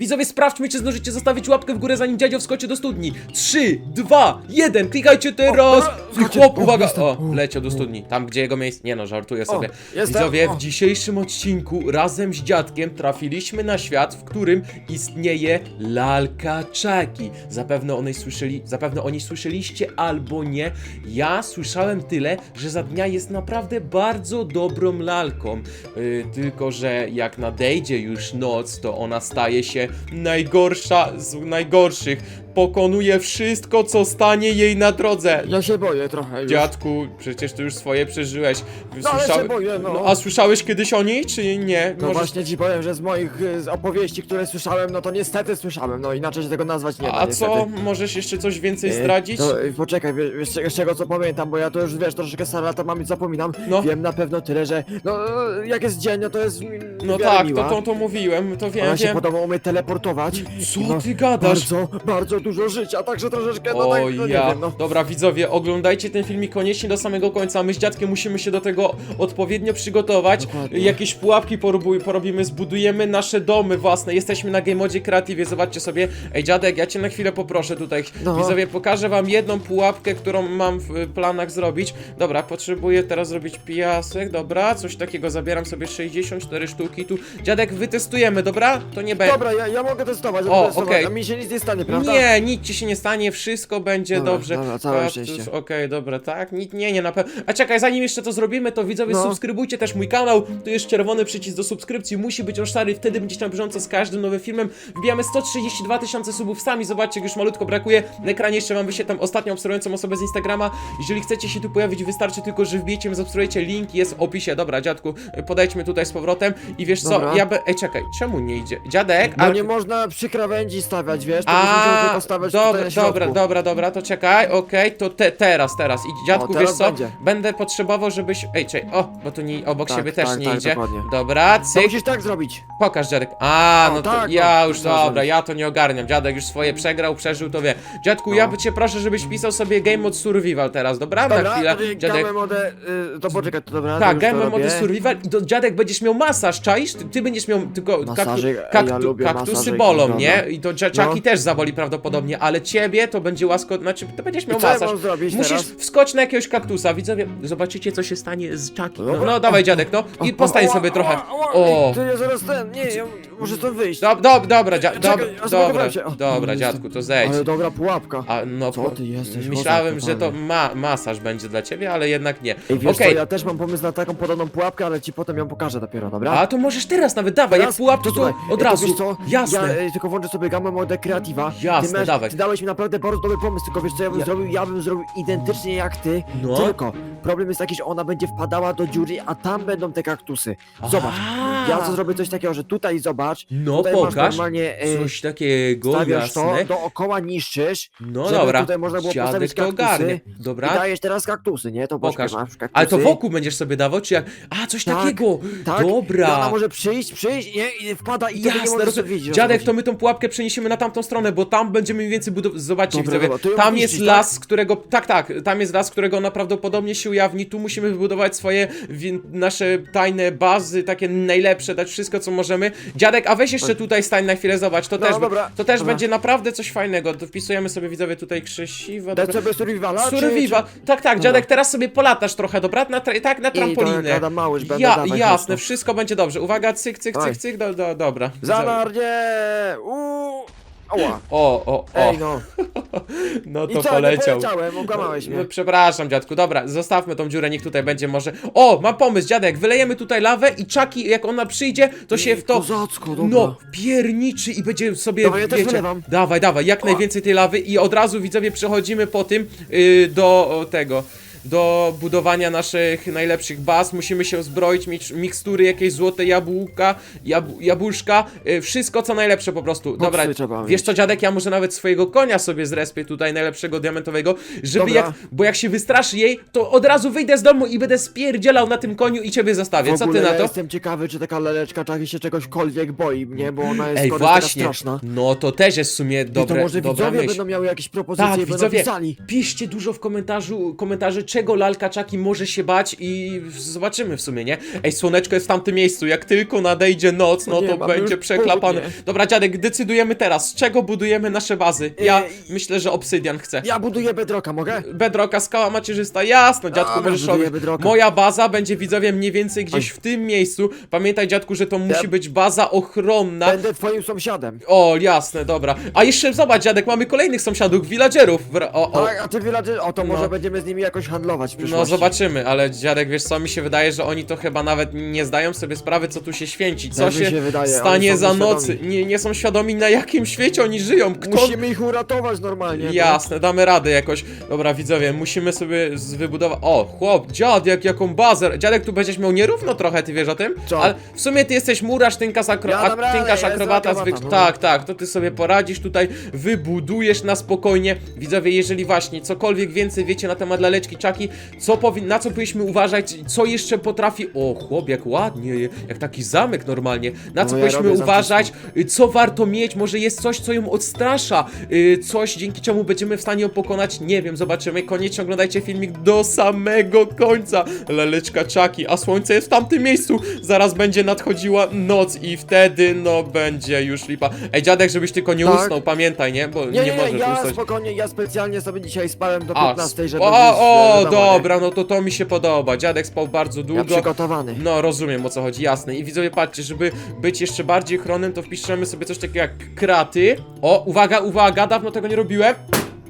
Widzowie, sprawdźmy, czy zdążycie zostawić łapkę w górę, zanim dziadzio wskoczy do studni. 3, 2, 1, klikajcie teraz! I chłop, O, uwaga! O, leciał do studni. Tam, gdzie jego miejsce... Nie no, żartuję sobie. jestem. Widzowie, O. w dzisiejszym odcinku razem z dziadkiem trafiliśmy na świat, w którym istnieje lalka Chucky. Zapewne o niej słyszeli, zapewne o niej słyszeliście albo nie. Ja słyszałem tyle, że za dnia jest naprawdę bardzo dobrą lalką. Yy, tylko, że jak nadejdzie już noc, to ona staje się najgorsza z najgorszych. Pokonuje wszystko, co stanie jej na drodze. Ja się boję trochę już. Dziadku, przecież ty już swoje przeżyłeś. No, ale się boję, no. a słyszałeś kiedyś o niej, czy nie? No Możesz- właśnie ci powiem, że z moich y, z opowieści, które słyszałem, no to niestety słyszałem, no inaczej się tego nazwać nie da, A niestety. co? Możesz jeszcze coś więcej Y, zdradzić? To, y, poczekaj, wiesz, wiesz, z czego co pamiętam, bo ja to już wiesz, troszeczkę stare lata mam i zapominam. No. Wiem na pewno tyle, że no jak jest dzień, no to jest mi- No w miarę tak, to, miła. to, to mówiłem, to wiem, Ona się wiem. podoba umie teleportować. Co No, ty gadasz? Bardzo, bardzo dużo życia, także troszeczkę, no tak, O no nie ja. wiem, no. Dobra, widzowie, oglądajcie ten filmik koniecznie do samego końca. My z dziadkiem musimy się do tego odpowiednio przygotować. Dokładnie. Jakieś pułapki porobimy, zbudujemy nasze domy własne. Jesteśmy na Game Modzie Creative, zobaczcie sobie. Ej, dziadek, ja cię na chwilę poproszę tutaj. No. Widzowie, pokażę wam jedną pułapkę, którą mam w y, planach zrobić. Dobra, potrzebuję teraz zrobić piasek, dobra, coś takiego, zabieram sobie 64 sztuki tu. Dziadek, wytestujemy, dobra? To nie będzie. Dobra, ja, ja mogę testować, O, mogę testować, okej. a mi się nic nie stanie, prawda? Nie, nic ci się nie stanie, wszystko będzie Dobra, dobrze. dobra, całe Kaktus, szczęście. Okej, dobra, tak? Nic, nie, nie, na pewno. A czekaj, zanim jeszcze to zrobimy, to widzowie No. subskrybujcie też mój kanał. Tu jest czerwony przycisk do subskrypcji, musi być on szary, wtedy będziecie na bieżąco z każdym nowym filmem. Wbijamy 132 tysiące subów sami, zobaczcie, jak już malutko brakuje. Na ekranie jeszcze wam wyświetlam ostatnią obserwującą osobę z Instagrama. Jeżeli chcecie się tu pojawić, wystarczy tylko, że wbijecie, zaobserwujecie, link jest w opisie. Dobra, dziadku, podejdźmy tutaj z powrotem i wiesz co, Dobra. ja be... Ej, czekaj, czemu nie idzie? Dziadek, ale... nie można przy krawędzi stawiać, wiesz, to byś musiał A, tylko stawiać dobra, na środku. dobra, dobra, dobra, to czekaj, okej, to te, teraz, teraz. I dziadku, teraz wiesz co? będzie. Będę potrzebował, żebyś. Ej, czekaj, o, bo tu nie, obok Tak, siebie tak, też nie tak, idzie. dokładnie. Dobra, To cyk. musisz tak zrobić. Pokaż dziadek. A, O, no to tak, ja no, już dobra, zrobić. ja to nie ogarniam. Dziadek już swoje przegrał, przeżył, to wie. Dziadku, No. ja by cię proszę, żebyś pisał sobie Game Mode Survival teraz, dobra? Na Dobra, chwilę. to Dziadek. gamę modę, y, to poczekaj, to dobra, to Tak, już Game to robię. Survival i to dziadek będziesz miał masaż, czaisz? Ty, ty będziesz miał tylko Masażyk, kaktu, ja kaktu, lubię kaktusy bolą, nie? I to Chucky No. też zaboli prawdopodobnie, ale ciebie to będzie łasko, znaczy to będziesz miał I co ja masaż. mam zrobić Musisz teraz? wskocz na jakiegoś kaktusa, widzowie, zobaczycie co się stanie z Chucky. No, no dawaj dziadek, no i postań sobie trochę. O. To ja zaraz ten, nie, ja muszę stąd wyjść. Dob, dob, dobra, dzia, dob, Czekaj, ja dobra, zbudowałem się. O, dobra, jestem. dziadku, to zejdź. Ale dobra pułapka. A, no, Co ty jesteś, Myślałem, kozak że to totalny. ma, masaż będzie dla ciebie, ale jednak nie. Ej, wiesz Okej, ja też mam pomysł na taką podobną pułapkę, ale ci potem ją pokażę dopiero, dobra? a to możesz teraz nawet, dawaj, jak Teraz? pułapki to, słuchaj, od razu. wiesz co? Jasne. Ja e, tylko włączę sobie gamę modę kreatywa. Jasne, ty, miałeś- dawaj. Ty dałeś mi naprawdę bardzo dobry pomysł, tylko wiesz co ja bym Ja- zrobił? Ja bym zrobił identycznie jak ty, No. tylko problem jest taki, że ona będzie wpadała do dziury, a tam będą te kaktusy. Zobacz, A. ja to zrobię coś takiego, że tutaj zobacz, No tutaj masz pokaż. normalnie e, Coś takiego, stawiasz to, jasne. dookoła niszczysz, No żeby dobra, tutaj można było dziadek postawić to kaktusy ogarnie. i Dobra, dajesz teraz kaktusy, nie? To pokaż. poczekaj, masz kaktusy. Ale to wokół będziesz sobie dawał, czy jak? A, coś Tak, takiego. Tak, I Dobra. ona może przyjść, przyjść, nie? I wpada i to nie Jasne, może rozumiem. sobie widzieć. Dziadek, to my tą pułapkę przeniesiemy na tamtą stronę, bo tam będziemy mniej więcej budować. Zobaczcie, Dobra, widzowie, dobra, to ją tam jest las, z którego. Tak, tak, tam jest las, którego ona prawdopodobnie się ujawni. Tu musimy wybudować swoje wi- nasze tajne bazy, takie najlepsze, dać wszystko, co możemy. Dziadek, a weź jeszcze tutaj stań na chwilę, zobacz, to No, też, dobra, to też dobra. będzie naprawdę coś fajnego. To wpisujemy sobie, widzowie, tutaj krzesiwo. Dać dobra. sobie survivala, czy- Survival. Tak, tak, dziadek, teraz sobie polatasz trochę, dobra? Na tra- tak, na trampolinę. jak Adam Małysz będę, Ja, dawaj, jasne, wszystko będzie dobrze. Uwaga, cyk, cyk, cyk, cyk, do, do, dobra. Zanarnie! Uuu! Ała! O, o, o. Ej no! No I to co, poleciał. nie poleciałem, okłamałeś No, mnie. przepraszam, dziadku. Dobra, zostawmy tą dziurę, niech tutaj będzie może. O, mam pomysł, dziadek. Wylejemy tutaj lawę i czaki, jak ona przyjdzie, to się w to. Kozacko, dobra. No, pierniczy i będzie sobie. Dawaj, ja też wylewam. Dawaj, dawaj, jak najwięcej tej lawy i od razu widzowie przechodzimy po tym yy, do o, tego. Do budowania naszych najlepszych baz musimy się zbroić, mieć mikstury, jakieś złote jabłka, jab, jabłuszka, yy, wszystko co najlepsze po prostu. Dobra, trzeba wiesz mieć. co dziadek, ja może nawet swojego konia sobie zrespię tutaj, najlepszego diamentowego, żeby Dobra. jak, bo jak się wystraszy jej, to od razu wyjdę z domu i będę spierdzielał na tym koniu i ciebie zostawię. Co ty na ja to? jestem ciekawy, czy taka leleczka czaki się czegośkolwiek boi mnie, bo ona jest Ej, właśnie, straszna. no to też jest w sumie I to dobre, może dobra widzowie myśl. będą miały jakieś propozycje Tak, i będą widzowie, pisali. piszcie dużo w komentarzu, komentarzy, czego lalka Czaki może się bać i zobaczymy w sumie, nie? Ej, słoneczko jest w tamtym miejscu, jak tylko nadejdzie noc, no Nie, to mamy będzie już przeklapane. południe. Dobra, dziadek, decydujemy teraz, z czego budujemy nasze bazy. Ja Ej. myślę, że obsydian chcę. Ja buduję bedroka, mogę? Bedrocka, skała macierzysta, jasno, dziadku, Dobra, możesz buduję robić. bedrocka. Moja baza będzie widzowie mniej więcej gdzieś w tym miejscu. Pamiętaj, dziadku, że to musi być baza ochronna. Będę twoim sąsiadem. O, jasne, dobra. A jeszcze zobacz, dziadek, mamy kolejnych sąsiadów, villagerów. O, o. Tak, a ty villager, o to No. może będziemy z nimi jakoś handlować w No przyszłości. zobaczymy, ale dziadek, wiesz co, mi się wydaje, że oni to chyba nawet nie zdają sobie sprawy, co tu się święci, co Tak mi się, się wydaje, stanie są za nieświadomi. nocy. Nie, nie są świadomi, na jakim świecie oni żyją. Kto... Musimy ich uratować normalnie. no. Jasne, damy radę jakoś. Dobra, widzowie, musimy sobie z- wybudować. O, chłop, dziadek, jaką bazę. Dziadek, tu będziesz miał nierówno trochę, ty wiesz o tym? Co? Ale w sumie ty jesteś murarz, tynkarz, akro... Ja dam a- radę, tynkarz jestem akrobata akrobata, zwykły. no. Tak, tak, to ty sobie poradzisz tutaj, wybudujesz na spokojnie. Widzowie, jeżeli właśnie cokolwiek więcej wiecie na temat laleczki czaki, co powin... na co powinniśmy uważać, co jeszcze potrafi. O, chłop, jak ładnie, jak taki zamek normalnie. Na No co ja powinniśmy robię uważać, y, co warto mieć, może jest coś, co ją odstrasza, y, coś dzięki czemu będziemy w stanie ją pokonać, nie wiem, zobaczymy, koniecznie oglądajcie filmik do samego końca, laleczka czaki, a słońce jest w tamtym miejscu, zaraz będzie nadchodziła noc i wtedy, no, będzie już lipa. Ej, dziadek, żebyś tylko nie Tak. usnął, pamiętaj, nie, bo nie, Nie, nie, nie, możesz ja usnąć. spokojnie, ja specjalnie sobie dzisiaj spałem do A, 15, żeby o, już, o, dobra, no to to mi się podoba, dziadek spał bardzo Ja długo. przygotowany. No, rozumiem o co chodzi, jasne. I widzowie, patrzcie, żeby być jeszcze bardziej chronem, to wpiszemy sobie coś takiego jak kraty. O, uwaga, uwaga, dawno tego nie robiłem.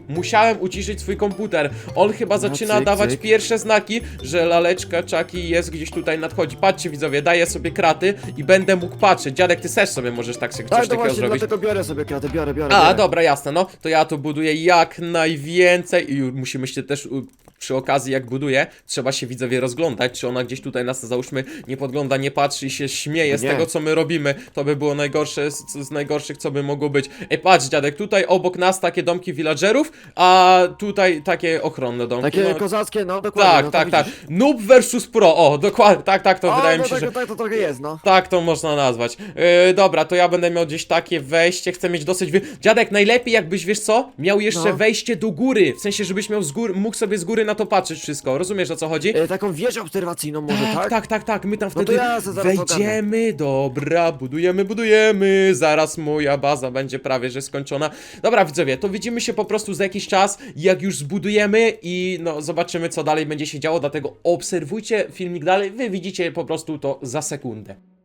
Musiałem uciszyć swój komputer. On chyba zaczyna cyk, dawać cyk. pierwsze znaki, że laleczka czaki jest gdzieś tutaj nadchodzi. Patrzcie widzowie, daję sobie kraty i będę mógł patrzeć. Dziadek, ty też sobie możesz tak sobie coś Tak, to takiego właśnie zrobić. dlatego biorę sobie kratę, biorę, biorę. A, biorę. dobra, jasne, no to ja tu buduję jak najwięcej i musimy się też u, przy okazji jak buduję, trzeba się widzowie rozglądać, czy ona gdzieś tutaj nas załóżmy nie podgląda, nie patrzy i się śmieje z Nie. tego co my robimy, to by było najgorsze z, z najgorszych co by mogło być. Ej, patrz dziadek, tutaj obok nas takie domki villagerów, a tutaj takie ochronne domki. Takie no, kozackie, no dokładnie. tak, no, to tak, tak. widzisz. Noob versus pro, o, dokładnie, tak, tak, to O, wydaje no mi się, tak, że... tak, to trochę jest, no. Tak to można nazwać. Yy, dobra, to ja będę miał gdzieś takie wejście, chcę mieć dosyć... Wy... Dziadek, najlepiej jakbyś, wiesz co, miał jeszcze No. wejście do góry, w sensie, żebyś miał z góry, mógł sobie z góry na to patrzeć wszystko, rozumiesz o co chodzi? E, taką wieżę obserwacyjną może, tak? tak, tak, tak, tak, my tam No to wtedy ja zaraz wejdziemy, dobra, budujemy, budujemy, zaraz moja baza będzie prawie, że skończona. Dobra, widzowie, to widzimy się po prostu za jakiś czas, jak już zbudujemy i no, zobaczymy, co dalej będzie się działo, dlatego obserwujcie filmik dalej, wy widzicie po prostu to za sekundę.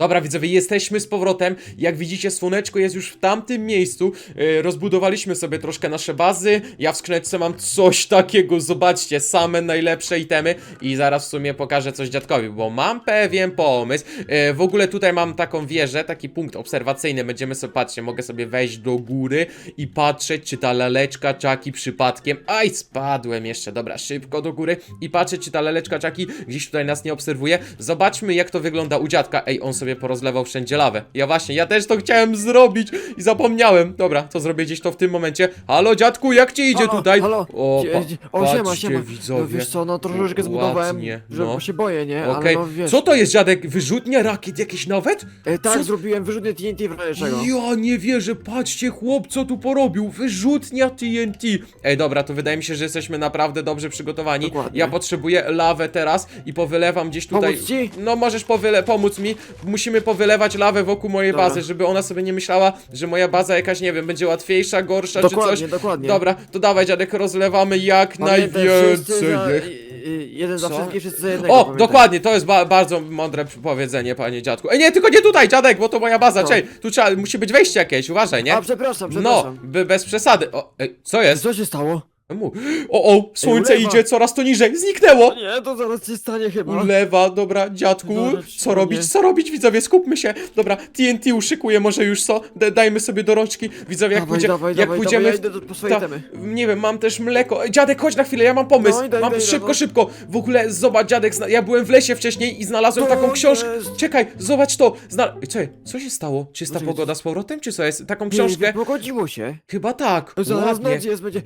Dobra, widzowie, jesteśmy z powrotem. Jak widzicie, słoneczko jest już w tamtym miejscu. Yy, rozbudowaliśmy sobie troszkę nasze bazy. Ja w skrzyneczce mam coś takiego, zobaczcie, same najlepsze itemy. I zaraz w sumie pokażę coś dziadkowi, bo mam pewien pomysł. Yy, w ogóle tutaj mam taką wieżę, taki punkt obserwacyjny. Będziemy sobie, patrzcie, mogę sobie wejść do góry i patrzeć, czy ta laleczka czaki przypadkiem... Aj, spadłem jeszcze, dobra, szybko do góry i patrzeć, czy ta laleczka czaki gdzieś tutaj nas nie obserwuje. Zobaczmy, jak to wygląda u dziadka. Ej, on sobie porozlewał wszędzie lawę. Ja właśnie, ja też to chciałem zrobić i zapomniałem. Dobra, to zrobię gdzieś to w tym momencie. Halo, dziadku, jak ci idzie Halo, tutaj? Halo, O, Dzie- pa dzie- o siema, patrzcie, siema. widzowie. No wiesz co, no troszeczkę zbudowałem, Ładnie, że no. się boję, nie? Okej, Ale no wiesz. co to jest, dziadek? Wyrzutnia rakiet jakieś nawet? E, tak, co- zrobiłem wyrzutnie TNT w razie czego. Ja nie wierzę, patrzcie chłop, co tu porobił, wyrzutnia TNT. Ej, dobra, to wydaje mi się, że jesteśmy naprawdę dobrze przygotowani. Dokładnie. Ja potrzebuję lawę teraz i powylewam gdzieś tutaj. Pomóc ci? No możesz powyle pomóc mi. Musimy powylewać lawę wokół mojej Dobra. bazy, żeby ona sobie nie myślała, że moja baza jakaś, nie wiem, będzie łatwiejsza, gorsza czy Dokładnie, coś. dokładnie. Dobra, to dawaj dziadek, rozlewamy jak Pamiętaj, wszyscy najwięcej. za, niech- i- i- Jeden za Co? wszystkich, wszyscy za jednego. O, pamiętaj. dokładnie, to jest ba bardzo mądre powiedzenie, panie dziadku. Ej, nie, tylko nie tutaj, dziadek, bo to moja baza, No. czej, tu trzeba, musi być wejście jakieś, uważaj, nie? A, przepraszam, No, przepraszam. by, bez przesady. O, ej, co jest? Co się stało? Mu- O, o, słońce ulewa. idzie coraz to niżej, zniknęło! Nie, to zaraz się stanie chyba. Ulewa, dobra, dziadku, Dobra, co robić, co robić, widzowie, skupmy się. Dobra, TNT uszykuje może już co, D dajmy sobie do rączki. Widzowie, jak, Dawaj, pójdzie, dawaj, jak dawaj, pójdziemy... dawaj, ja idę do- po ta- temy. Nie wiem, mam też mleko. Ej, Dziadek, chodź na chwilę, ja mam pomysł. No, idę, mam idę, idę, szybko, no. szybko. W ogóle, zobacz, dziadek, zna- ja byłem w lesie wcześniej i znalazłem To taką książkę. jest- Czekaj, zobacz to. Zna... Ej, Co, co się stało? Czysta Poczekaj, pogoda z powrotem, czy co jest? Taką Nie, książkę? Pogodziło się. Chyba tak. Zaraz Ładnie. noc jest, będzie.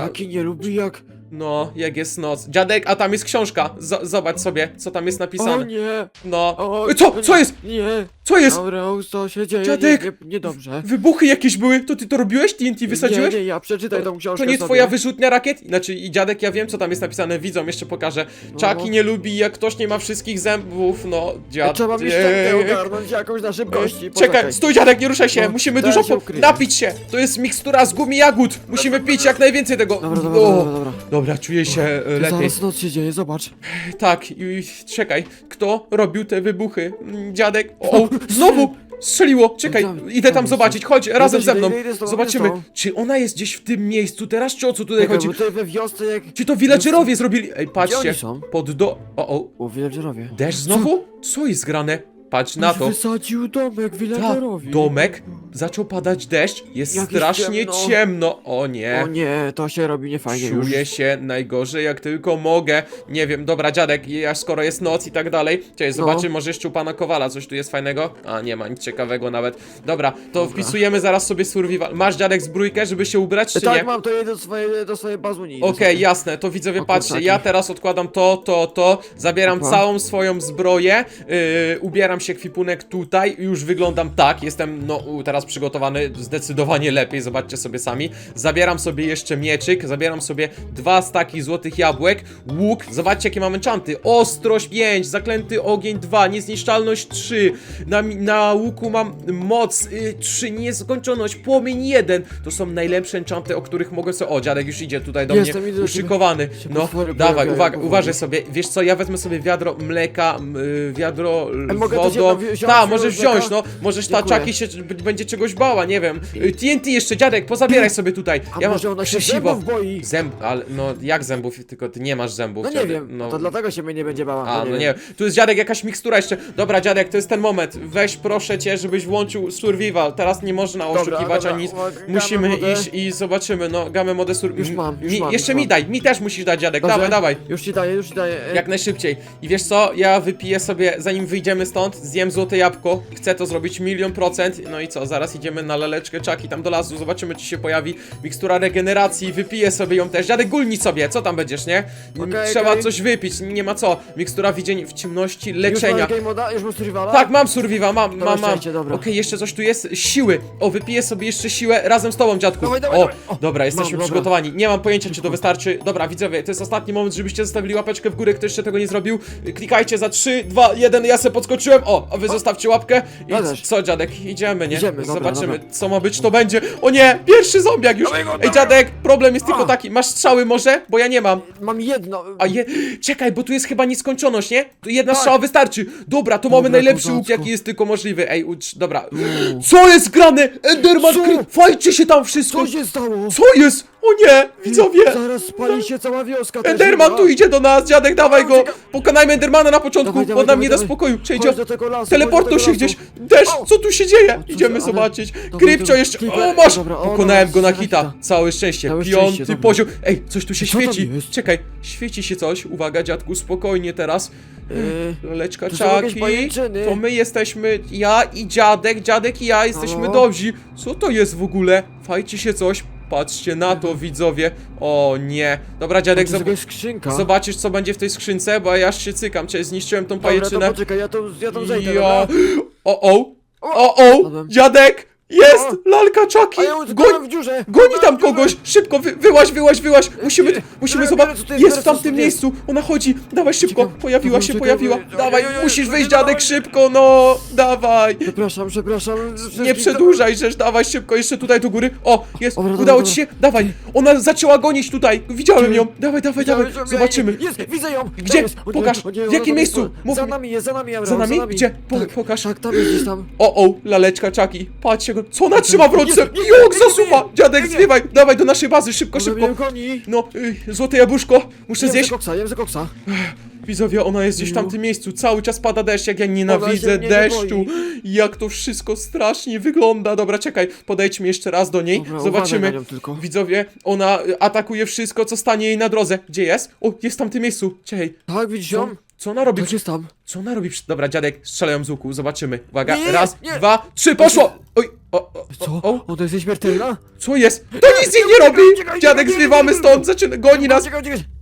Taki nie lubi jak. no, jak jest noc. Dziadek, a tam jest książka. Z zobacz sobie, co tam jest O napisane. nie. No. O, Co? Co jest? Nie. Co jest? Aureo, co się dzieje? Dziadek! Nie, nie, niedobrze. Wybuchy jakieś były, to ty to robiłeś? TNT wysadziłeś? Nie, nie, ja przeczytaj tą książkę To nie sobie. twoja wyrzutnia rakiet? Znaczy i dziadek, ja wiem co tam jest napisane, widzą, jeszcze pokażę. Czaki no. nie lubi, jak ktoś nie ma wszystkich zębów, no dziadek. Trzeba mi szczękę ogarnąć jakąś na szybkości. Czekaj, stój dziadek, nie ruszaj się, No, musimy dużo się po... napić się. To jest mikstura z gumi jagód, musimy pić jak najwięcej tego. Dobra, dobra, O, dobra, dobra. Dobra, czuję się e, To lepiej. Zaraz noc się dzieje, zobacz. Tak, i czekaj, kto robił te wybuchy? Mm, Dziadek. O znowu! Strzeliło! Czekaj, Tam- idę tam tam zobaczyć, chodź, razem ze idę, mną. idę, idę z tobą, Zobaczymy, idę z tobą. czy ona jest gdzieś w tym miejscu teraz, czy o co tutaj Czekaj, chodzi? bo tutaj we wiosce jak... Czy to villagerowie zrobili? Ej, patrzcie, oni są? pod do... O, o, O, villagerowie. deszcz znowu? Co jest grane? Patrz na to. Wysadził domek villagerowi. domek, zaczął padać deszcz, jest strasznie ciemno. ciemno. O nie. O nie, to się robi niefajnie już. Czuję się najgorzej jak tylko mogę. Nie wiem, dobra, dziadek, ja skoro jest noc i tak dalej. Cześć, No. zobaczy, może jeszcze u pana Kowala coś tu jest fajnego? A, nie ma nic ciekawego nawet. Dobra, to wpisujemy zaraz sobie survival. Masz dziadek zbrójkę, żeby się ubrać, czy tak, nie? mam, to jedę do swojej, do swojej bazuni. Okej, jasne, to widzowie, O, patrzcie, kurczaki. ja teraz odkładam to, to, to, zabieram Dobra. całą swoją zbroję, yy, ubieram się kwipunek tutaj, już wyglądam tak, jestem, no, teraz przygotowany zdecydowanie lepiej, zobaczcie sobie sami, zabieram sobie jeszcze mieczyk, zabieram sobie dwa staki złotych jabłek, łuk, zobaczcie jakie mamy czanty, ostrość 5, zaklęty ogień 2, niezniszczalność 3, na, na łuku mam moc y, 3, nieskończoność, płomień 1, to są najlepsze enchanty, o których mogę sobie, o, dziadek już idzie tutaj do Jestem, mnie, idę do ciebie. uszykowany, Się no, potwory dawaj, pojawiają uwaga, powoli. uważaj sobie, wiesz co, ja wezmę sobie wiadro mleka, m, y, wiadro mogę też wziąć tak, wiadro możesz wziąć, no, możesz ta Dziękuję. czaki się b- będzie czegoś bała, nie wiem, Y, TNT jeszcze, dziadek, pozabieraj sobie tutaj, A może ona się krzesiwo. zębów boi? Zęb, ale no jak zębów, tylko ty nie masz zębów. No nie dziadek, wiem, to dlatego się mnie nie będzie bała. A, no nie, tu jest dziadek, jakaś mikstura jeszcze. Dobra, dziadek, to jest ten moment. Weź proszę cię, żebyś włączył survival. Teraz nie można Dobra, oszukiwać dobra, ani nic. uwaga, Musimy iść i zobaczymy, no, gamę modę sur... Już mam, już mi, mam, Jeszcze już mi mam. daj, mi też musisz dać, dziadek, Dobrze? dawaj, dawaj. Już ci daję, już ci daję. E, Jak najszybciej. I wiesz co, ja wypiję sobie, zanim wyjdziemy stąd, zjem złote jabłko. Chcę to zrobić milion procent. No i co, zaraz idziemy na laleczkę czaki tam do lasu, zobaczymy czy się pojawi mikstura regeneracji, wypiję sobie ją też. Dziadek, gulnij sobie, co tam będziesz, nie? Okej, Trzeba okej. coś wypić, nie ma co. Mikstura widzeń w ciemności, Już leczenia. game moda, już mam survivala? Tak, mam survival, mam, mam, mam. szczęście, dobra. Okej, jeszcze coś tu jest. Siły. O, wypiję sobie jeszcze siłę razem z tobą, dziadku. Dawaj, dawaj, o, dawaj. O, dobra, jesteśmy dobra. przygotowani. Nie mam pojęcia, czy to wystarczy. Dobra, widzowie, to jest ostatni moment, żebyście zostawili łapeczkę w górę, kto jeszcze tego nie zrobił. Klikajcie za 3, 2, 1, ja se podskoczyłem. O, a wy zostawcie łapkę. I też. co, dziadek, idziemy, nie? Idziemy, dobra, Zobaczymy, dobra. co ma być, to będzie. O nie, pierwszy zombiak już. Dawaj go, Ej, dawaj. dziadek, problem jest tylko A. taki. Masz strzały może? Bo ja nie mam. Mam jedno. A je... Czekaj, bo tu jest chyba nieskończoność, nie? Tu jedna Tak. strzała wystarczy. Dobra, to mamy Dobra, najlepszy łuk, kozacko. jaki jest tylko możliwy. Ej, ucz... dobra. Co jest grane? Enderman Co? Fajcie się tam wszystko. Co się stało? Co jest? O nie, widzowie. Zaraz spali się cała wioska. ta Enderman tu idzie do nas, dziadek, dawaj go. Pokonajmy Endermana na początku, Dawaj, bo dawaj, on nam nie da dawaj, spokoju. Przejdzie. Chodź do tego lasu, Teleportuj się gdzieś. Deszcz, O! co tu się dzieje? co- Idziemy ale- zobaczyć. Dobra, Krypcio dobra, jeszcze. O, masz! dobra, o, Pokonałem dobra, go na hita. Całe szczęście. Całe Piąty szczęście, dobra. poziom. Ej, coś tu się Co tam świeci. jest? Czekaj, świeci się coś. Uwaga, dziadku, spokojnie teraz. Yy, Leczka To są jakieś czaki. pajęczyny. To my jesteśmy, ja i dziadek, dziadek i ja jesteśmy Halo? dobrzy. Co to jest w ogóle? Fajcie się coś. Patrzcie na to, widzowie. O nie. Dobra, to dziadek, jest zob jakaś skrzynka. zobaczysz co będzie w tej skrzynce, bo ja aż się cykam. Czy zniszczyłem tą Dobra, to poczekaj, ja tą, ja tą zejdę, dobra? O, o, o, o, Padłem. dziadek! Jest! O! Lalka czaki! A ja Goń, utknąłem w dziurze! goni Utknąłem tam w dziurze! kogoś! Szybko, wy, wyłaź, wyłaź, wyłaź! Musimy, musimy biorę, zobaczyć. co to jest, Jest biorę, w co tamtym jest. miejscu! Ona chodzi! Dawaj szybko! Pojawiła się, pojawiła! oj, oj, Dawaj, musisz wyjść, dawaj. dziadek, szybko, no! Dawaj! Przepraszam, przepraszam. Nie przedłużaj, rzecz, dawaj szybko, jeszcze tutaj do góry. O, jest, Dobra, dobra, udało ci się, dawaj. Ona zaczęła gonić tutaj, widziałem ją. Dawaj, dawaj, Widziałem, dawaj, że- zobaczymy. Jest, widzę ją! Gdzie? O nie, Pokaż. o nie, W jakim miejscu? Mów Za mi. nami jest, za nami, Abraham, Za nami? Gdzie? Po- Tak, pokaż. Tak, tam jest gdzieś tam. O, o, laleczka czaki. Patrzcie go. Co ona trzyma w ręce? Nie, zasuwa! Dziadek, zwiewaj, dawaj do naszej bazy, szybko, Ona szybko. mnie goni. No, y, złote jabłuszko. Muszę Jem zjeść. ze koksa, jem ze koksa. Widzowie, ona jest gdzieś w No. tamtym miejscu. Cały czas pada deszcz, jak ja nienawidzę mnie nie deszczu. boi. Jak to wszystko strasznie wygląda. Dobra, czekaj, podejdźmy jeszcze raz do niej. Dobra, uważaj Zobaczymy. na nią tylko. Widzowie, ona y, atakuje wszystko, co stanie jej na drodze. Gdzie jest? O, jest w tamtym miejscu. Czekaj. Tak, widzisz Co, ją? co ona robi? Tak jest tam. Co ona robi? przy- Dobra, dziadek, strzelają z łuku, zobaczymy. Uwaga, Nie, nie, raz, nie. dwa, trzy, poszło! Oj, o, o, Co? o, o, Ona jest nieśmiertelna? co jest? To nic jej nie robi! Dziadek, zwiewamy stąd, zaczyna, goni nas.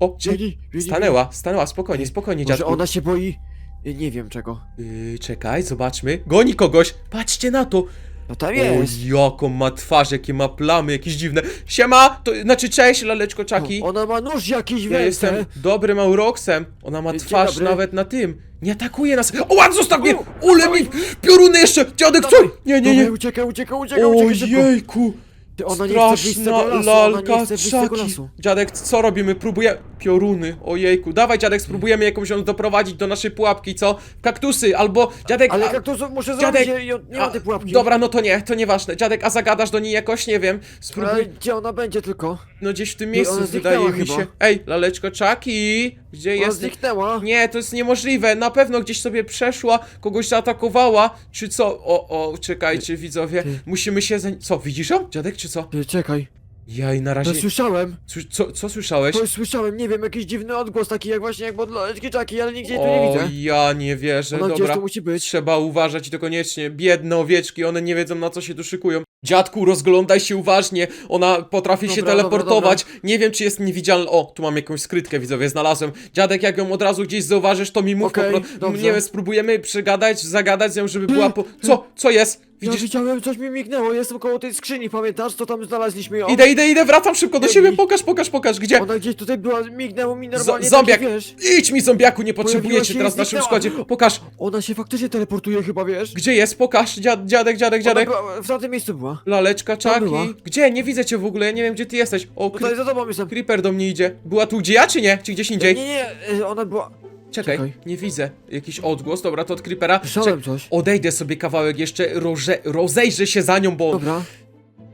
O, Biegnij, biegnij, stanęła, stanęła, spokojnie, spokojnie, Może dziadku. ona się boi Nie wiem czego. Yy, czekaj, zobaczmy. Goni kogoś. Patrzcie na to. No tam jest. O, jaką ma twarz, jakie ma plamy, jakieś dziwne. Siema, to znaczy cześć, laleczko czaki. Ona ma nóż jakiś Ja jestem dobrym Auroxem. Ona ma Dzień twarz dobry. nawet na tym. Nie atakuje nas. O, ład, zostaw mnie! Ule mi! Pioruny jeszcze! Dziadek, co? Dawaj, Nie, nie, Dawaj, nie. Uciekaj, uciekaj, uciekaj, uciekaj szybko. Ojejku! Ty, ona nie chce wyjść z tego Straszna lasu, ona nie lalka chce wyjść z tego czaki. lasu. Dziadek, co robimy? Próbuje... Pioruny, ojejku. Dawaj, dziadek, spróbujemy jakąś ją doprowadzić do naszej pułapki, co? Kaktusy, albo... Dziadek... Ale a- kaktusów muszę Dziadek, zrobić, ja- ja nie a, ma tej pułapki. Dobra, no to nie, to nieważne. Dziadek, a zagadasz do niej jakoś? Nie wiem. Spróbuj... Ale gdzie ona będzie tylko? No gdzieś w tym miejscu ona wydaje mi chyba. się. Ej, laleczko czaki! Gdzie Ona jest? zniknęła. Nie, to jest niemożliwe. Na pewno gdzieś sobie przeszła, kogoś zaatakowała, czy co? O, o, czekajcie, widzowie. Musimy się za... Co, widzisz ją? Dziadek, czy co? Ty, czekaj. Jaj, na razie... To słyszałem. Sły- Co, co słyszałeś? To słyszałem, nie wiem, jakiś dziwny odgłos, taki jak właśnie jak od laleczki czaki, ale nigdzie tu nie O, widzę. ja nie wierzę, Ona gdzieś dobra. tu musi być. Trzeba uważać i to koniecznie. Biedne owieczki, one nie wiedzą na co się tu szykują. Dziadku, rozglądaj się uważnie. Ona potrafi się Dobra, teleportować. Nie wiem, czy jest niewidzialna. O, tu mam jakąś skrytkę, widzowie, znalazłem. Dziadek, jak ją od razu gdzieś zauważysz, to mi mów Okej, po dobrze. Nie wiem, spróbujemy przygadać, zagadać z nią, żeby była po. Co? Co jest? Ja Widzisz? widziałem, coś mi mignęło, jestem koło tej skrzyni, pamiętasz, co tam znaleźliśmy ją? Idę, idę, idę, wracam szybko do siebie. Pokaż, pokaż, pokaż. Gdzie? Ona gdzieś tutaj była, mignęło mi normalnie, Z- zombiak. takie, wiesz. Idź mi, zombiaku, nie Pojawiła potrzebuję cię się teraz w naszym zniknęła. składzie. Pokaż. Ona się faktycznie teleportuje chyba, wiesz? Gdzie jest? Pokaż. Dziad, dziadek, dziadek, Ona dziadek. była, w tamtym miejscu była. Laleczka, czaki. Gdzie? Nie widzę cię w ogóle, ja nie wiem gdzie ty jesteś. O, Tutaj Cri- za tobą jestem. Creeper do mnie idzie. Była tu gdzie ja, czy nie? Czy gdzieś Nie, indziej? nie, y, ona była... Czekaj, czekaj. nie widzę. Jakiś odgłos, dobra, to od Creepera. Słyszałem coś. Odejdę sobie kawałek jeszcze, roże, rozejrzę się za nią, bo Dobra.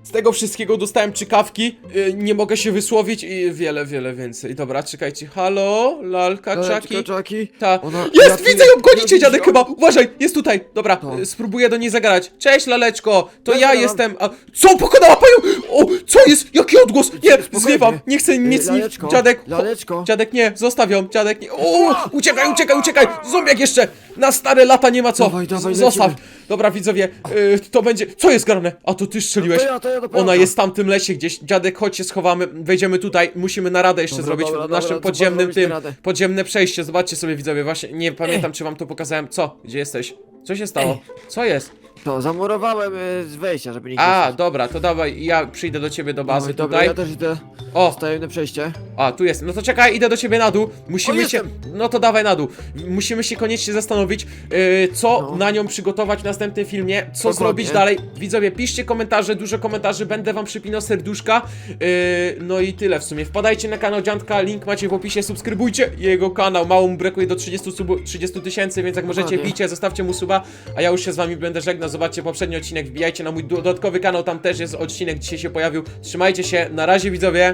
Z tego wszystkiego dostałem czykawki, yy, nie mogę się wysłowić i wiele, wiele więcej. Dobra, czekajcie. Halo, lalka, czaki. Czaki. Ta. Ona- Jest, widzę ją, gonicie dziadek widzę- chyba, uważaj, jest tutaj. Dobra, To. y, spróbuję do niej zagadać. Cześć, laleczko, to Ja jestem, a... Co, pokonała panią? O, co jest? Jaki odgłos? Nie, Spokojnie. nie chcę nic, nic, Laleczko, dziadek. laleczko. Dziadek nie, zostaw ją, dziadek nie. O, uciekaj, uciekaj, uciekaj! Zombiak jeszcze! Na stare lata nie ma co! Dawaj, dawaj, Zostaw! lecimy. Dobra, widzowie, y, to będzie. Co jest grane? A to ty strzeliłeś. To ja, to ja, to prawda. Ona jest w tamtym lesie gdzieś. Dziadek, chodź się schowamy, wejdziemy tutaj. Musimy naradę jeszcze Dobra, zrobić dobra, w naszym dobra, to podziemnym zrobić tym. naradę. Podziemne przejście. Zobaczcie sobie, widzowie, właśnie nie pamiętam, czy wam to pokazałem. Co? Gdzie jesteś? Co się stało? Co jest? To, zamurowałem y, z wejścia, żeby nikt A, nie wszedł. dobra, to dawaj, ja przyjdę do ciebie do bazy Dawaj, Dobra, tutaj. ja też idę. O, Tajemne przejście. A, tu jest. No to czekaj, idę do ciebie na dół. Musimy O, się. jestem. No to dawaj na dół. Musimy się koniecznie zastanowić, yy, co No. na nią przygotować w następnym filmie, co Dokładnie. zrobić dalej. Widzowie, piszcie komentarze, dużo komentarzy, będę wam przypinał serduszka. Yy, no i tyle w sumie. Wpadajcie na kanał Dziantka, link macie w opisie, subskrybujcie jego kanał. Mało mu brakuje do 30 subu- 30 tysięcy, więc jak możecie, Dokładnie. bijcie, zostawcie mu suba. A ja już się z wami będę żegnał. Zobaczcie poprzedni odcinek, wbijajcie na mój dodatkowy kanał, tam też jest odcinek, dzisiaj się pojawił. Trzymajcie się, na razie widzowie.